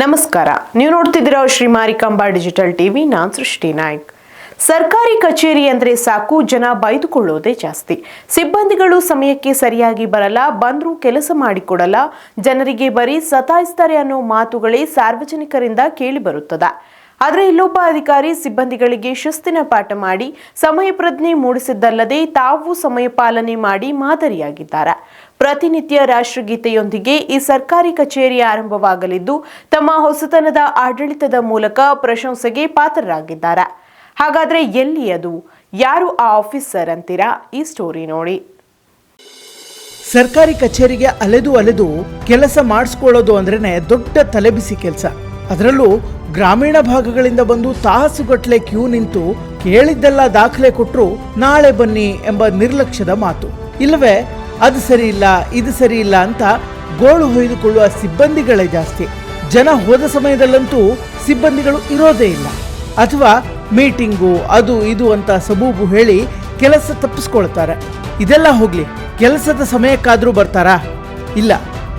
ನಮಸ್ಕಾರ. ನೀವು ನೋಡ್ತಿದ್ದೀರಾ ಶ್ರೀ ಮಾರಿಕಾಂಬಾ ಡಿಜಿಟಲ್ ಟಿವಿ. ನಾನ್ ಸೃಷ್ಟಿ ನಾಯ್ಕ್. ಸರ್ಕಾರಿ ಕಚೇರಿ ಅಂದ್ರೆ ಸಾಕು, ಜನ ಬೈದುಕೊಳ್ಳೋದೇ ಜಾಸ್ತಿ. ಸಿಬ್ಬಂದಿಗಳು ಸಮಯಕ್ಕೆ ಸರಿಯಾಗಿ ಬರಲ್ಲ, ಬಂದರೂ ಕೆಲಸ ಮಾಡಿಕೊಡಲ್ಲ, ಜನರಿಗೆ ಬರೀ ಸತಾಯಿಸ್ತಾರೆ ಅನ್ನೋ ಮಾತುಗಳೇ ಸಾರ್ವಜನಿಕರಿಂದ ಕೇಳಿ ಬರುತ್ತದೆ. ಆದರೆ ಇಲ್ಲೊಬ್ಬ ಅಧಿಕಾರಿ ಸಿಬ್ಬಂದಿಗಳಿಗೆ ಶಿಸ್ತಿನ ಪಾಠ ಮಾಡಿ ಸಮಯ ಪ್ರಜ್ಞೆ ಮೂಡಿಸಿದ್ದಲ್ಲದೆ ತಾವು ಸಮಯ ಪಾಲನೆ ಮಾಡಿ ಮಾದರಿಯಾಗಿದ್ದಾರೆ. ಪ್ರತಿನಿತ್ಯ ರಾಷ್ಟ್ರಗೀತೆಯೊಂದಿಗೆ ಈ ಸರ್ಕಾರಿ ಕಚೇರಿ ಆರಂಭವಾಗಲಿದ್ದು, ತಮ್ಮ ಹೊಸತನದ ಆಡಳಿತದ ಮೂಲಕ ಪ್ರಶಂಸೆಗೆ ಪಾತ್ರರಾಗಿದ್ದಾರೆ. ಹಾಗಾದರೆ ಎಲ್ಲಿ ಅದು? ಯಾರು ಆ ಆಫೀಸರ್ ಅಂತೀರಾ? ಈ ಸ್ಟೋರಿ ನೋಡಿ. ಸರ್ಕಾರಿ ಕಚೇರಿಗೆ ಅಲೆದು ಅಲೆದು ಕೆಲಸ ಮಾಡಿಸ್ಕೊಳ್ಳೋದು ಅಂದ್ರೇನೆ ದೊಡ್ಡ ತಲೆಬಿಸಿ ಕೆಲಸ. ಅದರಲ್ಲೂ ಗ್ರಾಮೀಣ ಭಾಗಗಳಿಂದ ಬಂದು ತಾಸುಗಟ್ಟಲೆ ಕ್ಯೂ ನಿಂತು ಕೇಳಿದ್ದೆಲ್ಲ ದಾಖಲೆ ಕೊಟ್ಟರು ನಾಳೆ ಬನ್ನಿ ಎಂಬ ನಿರ್ಲಕ್ಷ್ಯದ ಮಾತು. ಇಲ್ಲವೇ, ಅದು ಸರಿ ಇಲ್ಲ ಇದು ಸರಿ ಇಲ್ಲ ಅಂತ ಗೋಳು ಹೊಯ್ದುಕೊಳ್ಳುವ ಸಿಬ್ಬಂದಿಗಳೇ ಜಾಸ್ತಿ. ಜನ ಹೋದ ಸಮಯದಲ್ಲಂತೂ ಸಿಬ್ಬಂದಿಗಳು ಇರೋದೇ ಇಲ್ಲ. ಅಥವಾ ಮೀಟಿಂಗು, ಅದು ಇದು ಅಂತ ಸಬೂಬು ಹೇಳಿ ಕೆಲಸ ತಪ್ಪಿಸ್ಕೊಳ್ತಾರೆ. ಇದೆಲ್ಲ ಹೋಗ್ಲಿ, ಕೆಲಸದ ಸಮಯಕ್ಕಾದ್ರೂ ಬರ್ತಾರಾ? ಇಲ್ಲ,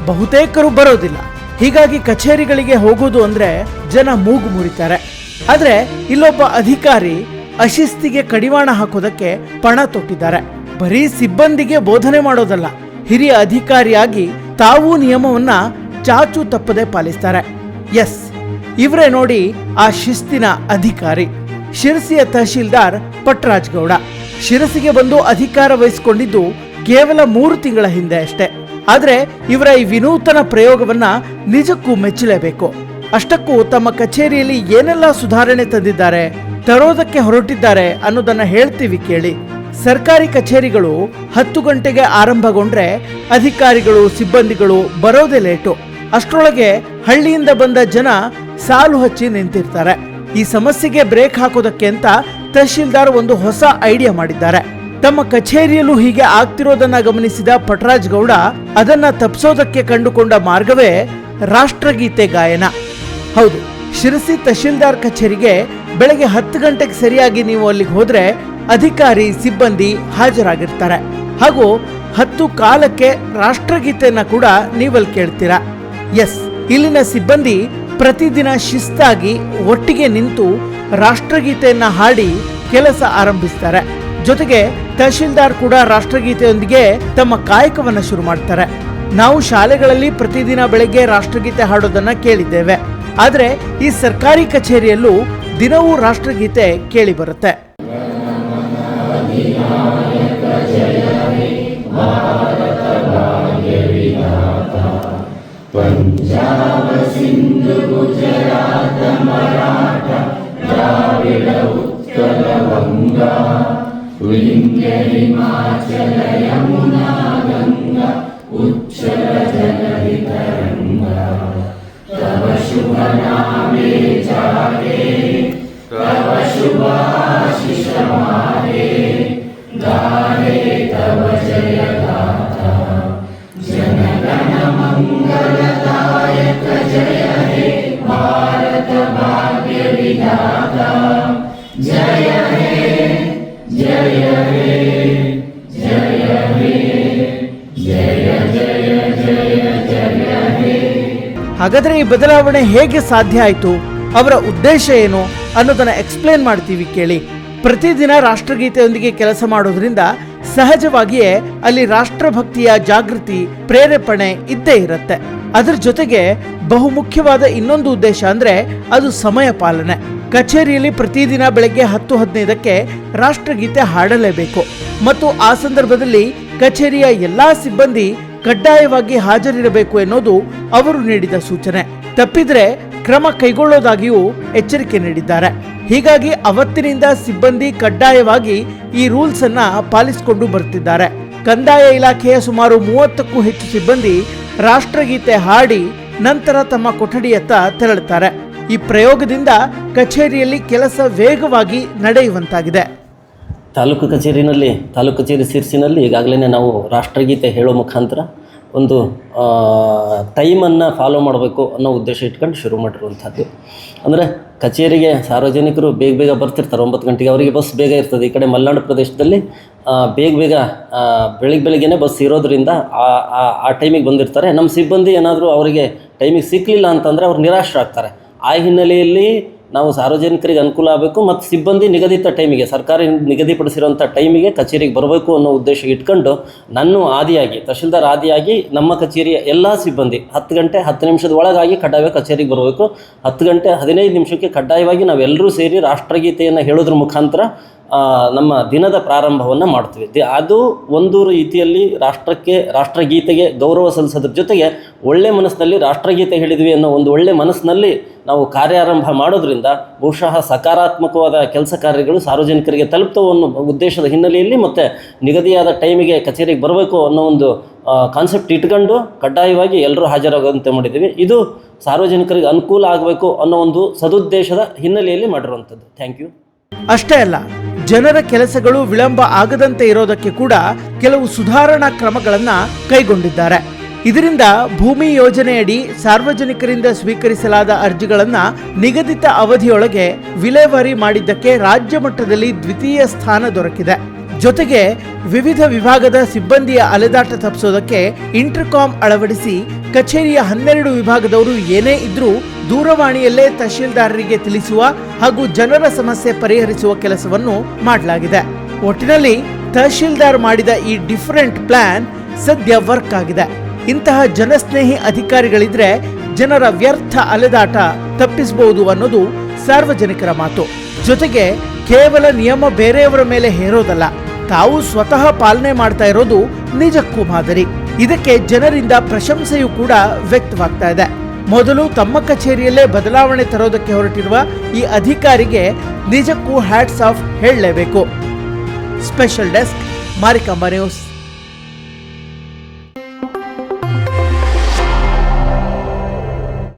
ಬಹುತೇಕರು ಬರೋದಿಲ್ಲ. ಹೀಗಾಗಿ ಕಚೇರಿಗಳಿಗೆ ಹೋಗೋದು ಅಂದ್ರೆ ಜನ ಮೂಗು ಮುರಿತಾರೆ. ಆದ್ರೆ ಇಲ್ಲೊಬ್ಬ ಅಧಿಕಾರಿ ಅಶಿಸ್ತಿಗೆ ಕಡಿವಾಣ ಹಾಕೋದಕ್ಕೆ ಪಣ ತೊಟ್ಟಿದ್ದಾರೆ. ಬರೀ ಸಿಬ್ಬಂದಿಗೆ ಬೋಧನೆ ಮಾಡೋದಲ್ಲ, ಹಿರಿಯ ಅಧಿಕಾರಿಯಾಗಿ ತಾವೂ ನಿಯಮವನ್ನ ಚಾಚು ತಪ್ಪದೆ ಪಾಲಿಸ್ತಾರೆ. ಎಸ್, ಇವರೇ ನೋಡಿ ಆ ಶಿಸ್ತಿನ ಅಧಿಕಾರಿ, ಶಿರಸಿಯ ತಹಶೀಲ್ದಾರ್ ಪಟ್ರಾಜ್ ಗೌಡ ಶಿರಸಿಗೆ ಬಂದು ಅಧಿಕಾರ ವಹಿಸಿಕೊಂಡಿದ್ದು ಕೇವಲ ಮೂರು ತಿಂಗಳ ಹಿಂದೆ ಅಷ್ಟೇ. ಆದ್ರೆ ಇವರ ಈ ವಿನೂತನ ಪ್ರಯೋಗವನ್ನ ನಿಜಕ್ಕೂ ಮೆಚ್ಚಲೇಬೇಕು. ಅಷ್ಟಕ್ಕೂ ತಮ್ಮ ಕಚೇರಿಯಲ್ಲಿ ಏನೆಲ್ಲ ಸುಧಾರಣೆ ತಂದಿದ್ದಾರೆ, ತರೋದಕ್ಕೆ ಹೊರಟಿದ್ದಾರೆ ಅನ್ನೋದನ್ನ ಹೇಳ್ತೀವಿ ಕೇಳಿ. ಸರ್ಕಾರಿ ಕಚೇರಿಗಳು ಹತ್ತು ಗಂಟೆಗೆ ಆರಂಭಗೊಂಡ್ರೆ ಅಧಿಕಾರಿಗಳು, ಸಿಬ್ಬಂದಿಗಳು ಬರೋದೇ ಲೇಟು. ಅಷ್ಟರೊಳಗೆ ಹಳ್ಳಿಯಿಂದ ಬಂದ ಜನ ಸಾಲು ಹಚ್ಚಿ ನಿಂತಿರ್ತಾರೆ. ಈ ಸಮಸ್ಯೆಗೆ ಬ್ರೇಕ್ ಹಾಕೋದಕ್ಕೆ ಅಂತ ತಹಶೀಲ್ದಾರ್ ಒಂದು ಹೊಸ ಐಡಿಯಾ ಮಾಡಿದ್ದಾರೆ. ತಮ್ಮ ಕಚೇರಿಯಲ್ಲೂ ಹೀಗೆ ಆಗ್ತಿರೋದನ್ನ ಗಮನಿಸಿದ ಪಟರಾಜ್ ಗೌಡ ಅದನ್ನ ತಪ್ಪಿಸೋದಕ್ಕೆ ಕಂಡುಕೊಂಡ ಮಾರ್ಗವೇ ರಾಷ್ಟ್ರಗೀತೆ ಗಾಯನ. ಹೌದು, ಶಿರಸಿ ತಹಶೀಲ್ದಾರ್ ಕಚೇರಿಗೆ ಬೆಳಗ್ಗೆ ಹತ್ತು ಗಂಟೆಗೆ ಸರಿಯಾಗಿ ನೀವು ಅಲ್ಲಿಗೆ ಹೋದ್ರೆ ಅಧಿಕಾರಿ, ಸಿಬ್ಬಂದಿ ಹಾಜರಾಗಿರ್ತಾರೆ. ಹಾಗೂ ಹತ್ತು ಕಾಲಕ್ಕೆ ರಾಷ್ಟ್ರಗೀತೆಯನ್ನ ಕೂಡ ನೀವಲ್ಲಿ ಕೇಳ್ತೀರಾ. ಎಸ್, ಇಲ್ಲಿನ ಸಿಬ್ಬಂದಿ ಪ್ರತಿದಿನ ಶಿಸ್ತಾಗಿ ಒಟ್ಟಿಗೆ ನಿಂತು ರಾಷ್ಟ್ರಗೀತೆಯನ್ನ ಹಾಡಿ ಕೆಲಸ ಆರಂಭಿಸ್ತಾರೆ. ಜೊತೆಗೆ ತಹಶೀಲ್ದಾರ್ ಕೂಡ ರಾಷ್ಟ್ರಗೀತೆಯೊಂದಿಗೆ ತಮ್ಮ ಕಾಯಕವನ್ನ ಶುರು ಮಾಡ್ತಾರೆ. ನಾವು ಶಾಲೆಗಳಲ್ಲಿ ಪ್ರತಿದಿನ ಬೆಳಗ್ಗೆ ರಾಷ್ಟ್ರಗೀತೆ ಹಾಡೋದನ್ನ ಕೇಳಿದ್ದೇವೆ. ಆದರೆ ಈ ಸರ್ಕಾರಿ ಕಚೇರಿಯಲ್ಲೂ ದಿನವೂ ರಾಷ್ಟ್ರಗೀತೆ ಕೇಳಿ ಬರುತ್ತೆ. पुलिङ्गरि माचलयमुना ಹಾಗಾದ್ರೆ ಈ ಬದಲಾವಣೆ ಹೇಗೆ ಸಾಧ್ಯ ಆಯಿತು? ಅವರ ಉದ್ದೇಶ ಏನು ಅನ್ನೋದನ್ನ ಎಕ್ಸ್ಪ್ಲೇನ್ ಮಾಡ್ತೀವಿ ಕೇಳಿ. ಪ್ರತಿದಿನ ರಾಷ್ಟ್ರಗೀತೆಯೊಂದಿಗೆ ಕೆಲಸ ಮಾಡೋದ್ರಿಂದ ಸಹಜವಾಗಿಯೇ ಅಲ್ಲಿ ರಾಷ್ಟ್ರಭಕ್ತಿಯ ಜಾಗೃತಿ, ಪ್ರೇರೇಪಣೆ ಇದ್ದೇ ಇರುತ್ತೆ. ಅದರ ಜೊತೆಗೆ ಬಹುಮುಖ್ಯವಾದ ಇನ್ನೊಂದು ಉದ್ದೇಶ ಅಂದ್ರೆ ಅದು ಸಮಯ ಪಾಲನೆ. ಕಚೇರಿಯಲ್ಲಿ ಪ್ರತಿದಿನ ಬೆಳಗ್ಗೆ ಹತ್ತು ಹದಿನೈದಕ್ಕೆ ರಾಷ್ಟ್ರಗೀತೆ ಹಾಡಲೇಬೇಕು. ಮತ್ತು ಆ ಸಂದರ್ಭದಲ್ಲಿ ಕಚೇರಿಯ ಎಲ್ಲಾ ಸಿಬ್ಬಂದಿ ಕಡ್ಡಾಯವಾಗಿ ಹಾಜರಿರಬೇಕು ಎನ್ನುವುದು ಅವರು ನೀಡಿದ ಸೂಚನೆ. ತಪ್ಪಿದ್ರೆ ಕ್ರಮ ಕೈಗೊಳ್ಳೋದಾಗಿಯೂ ಎಚ್ಚರಿಕೆ ನೀಡಿದ್ದಾರೆ. ಹೀಗಾಗಿ ಅವತ್ತಿನಿಂದ ಸಿಬ್ಬಂದಿ ಕಡ್ಡಾಯವಾಗಿ ಈ ರೂಲ್ಸ್ ಅನ್ನ ಪಾಲಿಸಿಕೊಂಡು ಬರ್ತಿದ್ದಾರೆ. ಕಂದಾಯ ಇಲಾಖೆಯ ಸುಮಾರು ಮೂವತ್ತಕ್ಕೂ ಹೆಚ್ಚು ಸಿಬ್ಬಂದಿ ರಾಷ್ಟ್ರಗೀತೆ ಹಾಡಿ ನಂತರ ತಮ್ಮ ಕೊಠಡಿಯತ್ತ ತೆರಳುತ್ತಾರೆ. ಈ ಪ್ರಯೋಗದಿಂದ ಕಚೇರಿಯಲ್ಲಿ ಕೆಲಸ ವೇಗವಾಗಿ ನಡೆಯುವಂತಾಗಿದೆ. ತಾಲೂಕು ಕಚೇರಿನಲ್ಲಿ, ತಾಲೂಕು ಕಚೇರಿ ಸಿರ್ಸಿನಲ್ಲಿ ಈಗಾಗಲೇ ನಾವು ರಾಷ್ಟ್ರಗೀತೆ ಹೇಳೋ ಮುಖಾಂತರ ಒಂದು ಟೈಮನ್ನು ಫಾಲೋ ಮಾಡಬೇಕು ಅನ್ನೋ ಉದ್ದೇಶ ಇಟ್ಕೊಂಡು ಶುರು ಮಾಡಿರುವಂಥದ್ದು. ಅಂದರೆ ಕಚೇರಿಗೆ ಸಾರ್ವಜನಿಕರು ಬೇಗ ಬೇಗ ಬರ್ತಿರ್ತಾರೆ. ಒಂಬತ್ತು ಗಂಟೆಗೆ ಅವರಿಗೆ ಬಸ್ ಬೇಗ ಇರ್ತದೆ. ಈ ಕಡೆ ಮಲೆನಾಡು ಪ್ರದೇಶದಲ್ಲಿ ಬೇಗ ಬೇಗ ಬೆಳಿಗ್ಗೆ ಬೆಳಿಗ್ಗೆನೇ ಬಸ್ ಇರೋದ್ರಿಂದ ಆ- ಆ ಟೈಮಿಗೆ ಬಂದಿರ್ತಾರೆ. ನಮ್ಮ ಸಿಬ್ಬಂದಿ ಏನಾದರೂ ಅವರಿಗೆ ಟೈಮಿಗೆ ಸಿಕ್ಕಲಿಲ್ಲ ಅಂತಂದರೆ ಅವ್ರು ನಿರಾಶರಾಗ್ತಾರೆ ಆ ಹಿನ್ನೆಲೆಯಲ್ಲಿ ನಾವು ಸಾರ್ವಜನಿಕರಿಗೆ ಅನುಕೂಲ ಆಗಬೇಕು ಮತ್ತು ಸಿಬ್ಬಂದಿ ನಿಗದಿತ ಟೈಮಿಗೆ, ಸರ್ಕಾರ ನಿಗದಿಪಡಿಸಿರುವಂಥ ಟೈಮಿಗೆ ಕಚೇರಿಗೆ ಬರಬೇಕು ಅನ್ನೋ ಉದ್ದೇಶ ಇಟ್ಕೊಂಡು ನನ್ನ ಆದಿಯಾಗಿ, ತಹಶೀಲ್ದಾರ್ ಆದಿಯಾಗಿ ನಮ್ಮ ಕಚೇರಿಯ ಎಲ್ಲ ಸಿಬ್ಬಂದಿ ಹತ್ತು ಗಂಟೆ ಹತ್ತು ನಿಮಿಷದ ಒಳಗಾಗಿ ಕಡ್ಡಾಯ ಕಚೇರಿಗೆ ಬರಬೇಕು. ಹತ್ತು ಗಂಟೆ ಹದಿನೈದು ನಿಮಿಷಕ್ಕೆ ಕಡ್ಡಾಯವಾಗಿ ನಾವೆಲ್ಲರೂ ಸೇರಿ ರಾಷ್ಟ್ರಗೀತೆಯನ್ನು ಹೇಳೋದ್ರ ಮುಖಾಂತರ ನಮ್ಮ ದಿನದ ಪ್ರಾರಂಭವನ್ನು ಮಾಡ್ತೀವಿ. ದಿ- ಅದು ಒಂದು ರೀತಿಯಲ್ಲಿ ರಾಷ್ಟ್ರಕ್ಕೆ, ರಾಷ್ಟ್ರಗೀತೆಗೆ ಗೌರವ ಸಲ್ಲಿಸೋದ್ರ ಜೊತೆಗೆ ಒಳ್ಳೆ ಮನಸ್ಸಿನಲ್ಲಿ ರಾಷ್ಟ್ರಗೀತೆ ಹೇಳಿದ್ವಿ ಅನ್ನೋ ಒಂದು ಒಳ್ಳೆ ಮನಸ್ಸಿನಲ್ಲಿ ನಾವು ಕಾರ್ಯಾರಂಭ ಮಾಡೋದ್ರಿಂದ ಬಹುಶಃ ಸಕಾರಾತ್ಮಕವಾದ ಕೆಲಸ ಕಾರ್ಯಗಳು ಸಾರ್ವಜನಿಕರಿಗೆ ತಲುಪ್ತವೆ ಅನ್ನೋ ಉದ್ದೇಶದ ಹಿನ್ನೆಲೆಯಲ್ಲಿ ಮತ್ತು ನಿಗದಿಯಾದ ಟೈಮಿಗೆ ಕಚೇರಿಗೆ ಬರಬೇಕು ಅನ್ನೋ ಒಂದು ಕಾನ್ಸೆಪ್ಟ್ ಇಟ್ಕೊಂಡು ಕಡ್ಡಾಯವಾಗಿ ಎಲ್ಲರೂ ಹಾಜರಾಗುವಂತೆ ಮಾಡಿದ್ದೀವಿ. ಇದು ಸಾರ್ವಜನಿಕರಿಗೆ ಅನುಕೂಲ ಆಗಬೇಕು ಅನ್ನೋ ಒಂದು ಸದುದ್ದೇಶದ ಹಿನ್ನೆಲೆಯಲ್ಲಿ ಮಾಡಿರುವಂಥದ್ದು. ಥ್ಯಾಂಕ್ ಯು ಅಷ್ಟೇ ಅಲ್ಲ ಜನರ ಕೆಲಸಗಳು ವಿಳಂಬ ಆಗದಂತೆ ಇರೋದಕ್ಕೆ ಕೂಡ ಕೆಲವು ಸುಧಾರಣಾ ಕ್ರಮಗಳನ್ನು ಕೈಗೊಂಡಿದ್ದಾರೆ. ಇದರಿಂದ ಭೂಮಿ ಯೋಜನೆಯಡಿ ಸಾರ್ವಜನಿಕರಿಂದ ಸ್ವೀಕರಿಸಲಾದ ಅರ್ಜಿಗಳನ್ನು ನಿಗದಿತ ಅವಧಿಯೊಳಗೆ ವಿಲೇವಾರಿ ಮಾಡಿದ್ದಕ್ಕೆ ರಾಜ್ಯ ಮಟ್ಟದಲ್ಲಿ ದ್ವಿತೀಯ ಸ್ಥಾನ ದೊರಕಿದೆ. ಜೊತೆಗೆ ವಿವಿಧ ವಿಭಾಗದ ಸಿಬ್ಬಂದಿಯ ಅಲೆದಾಟ ತಪ್ಪಿಸೋದಕ್ಕೆ ಇಂಟರ್ಕಾಮ್ ಅಳವಡಿಸಿ ಕಚೇರಿಯ ಹನ್ನೆರಡು ವಿಭಾಗದವರು ಏನೇ ಇದ್ರೂ ದೂರವಾಣಿಯಲ್ಲೇ ತಹಶೀಲ್ದಾರರಿಗೆ ತಿಳಿಸುವ ಹಾಗೂ ಜನರ ಸಮಸ್ಯೆ ಪರಿಹರಿಸುವ ಕೆಲಸವನ್ನು ಮಾಡಲಾಗಿದೆ. ಒಟ್ಟಿನಲ್ಲಿ ತಹಶೀಲ್ದಾರ್ ಮಾಡಿದ ಈ ಡಿಫರೆಂಟ್ ಪ್ಲಾನ್ ಸದ್ಯ ವರ್ಕ್ ಆಗಿದೆ. ಇಂತಹ ಜನಸ್ನೇಹಿ ಅಧಿಕಾರಿಗಳಿದ್ರೆ ಜನರ ವ್ಯರ್ಥ ಅಲೆದಾಟ ತಪ್ಪಿಸಬಹುದು ಅನ್ನೋದು ಸಾರ್ವಜನಿಕರ ಮಾತು. ಜೊತೆಗೆ ಕೇವಲ ನಿಯಮ ಬೇರೆಯವರ ಮೇಲೆ ಹೇರೋದಲ್ಲ, ತಾವು ಸ್ವತಃ ಪಾಲನೆ ಮಾಡ್ತಾ ಇರೋದು ನಿಜಕ್ಕೂ ಮಾದರಿ. ಇದಕ್ಕೆ ಜನರಿಂದ ಪ್ರಶಂಸೆಯೂ ಕೂಡ ವ್ಯಕ್ತವಾಗ್ತಾ ಇದೆ. ಮೊದಲು ತಮ್ಮ ಕಚೇರಿಯಲ್ಲೇ ಬದಲಾವಣೆ ತರೋದಕ್ಕೆ ಹೊರಟಿರುವ ಈ ಅಧಿಕಾರಿಗೆ ನಿಜಕ್ಕೂ ಹ್ಯಾಟ್ಸ್ ಆಫ್ ಹೇಳಲೇಬೇಕು. Special desk Marikamba news